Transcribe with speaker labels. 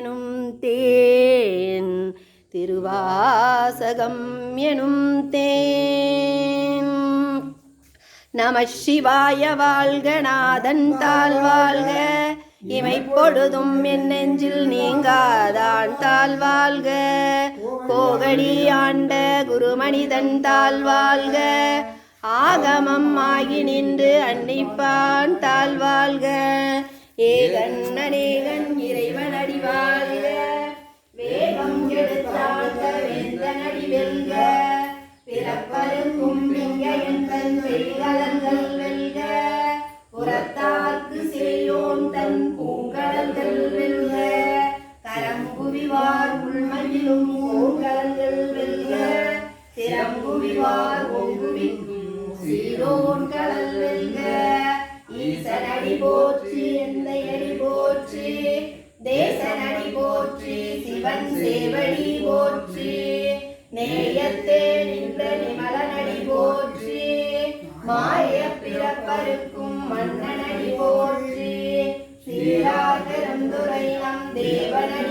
Speaker 1: எனும் தேன் திருவாசகம் எனும் தேன். நம சிவாய வாழ்க நாதன் தாழ் வாழ்க இமை பொழுதும் என் நெஞ்சில் நீங்காதான் தாழ் வாழ்க. கோகடி ஆண்ட குருமனிதன் தாழ் வாழ்க ஆகமம் ஆகி நின்று அன்னிப்பான் தாழ் வாழ்க. ஏகன் அநேகன் இறைவன் வெல்க. பிறப்பருக்கும் இங்க எந்தன் செய்கலங்கள் வெல்க. புறத்தார்க்கு செய்யோன் தன் பூங்கடல்கள் வெல்க. கரம்புவிவார் உள்மையிலும் பூங்கடல்கள் வெல்க. திறம்புவிவார் ஒங்குவிக்கும் சீரோன் கடல் வெல்க. ஈசனடி போற்றி எந்தையடி போற்றி. தேசனடி போற்றி சிவன் சேவடி போற்றி. நேயத்தே நின்ற நிமலனடி போற்றி. மாய பிறப்பருக்கும் மன்னனடி போற்றி. சீராகரந்துரை நம் தேவனடி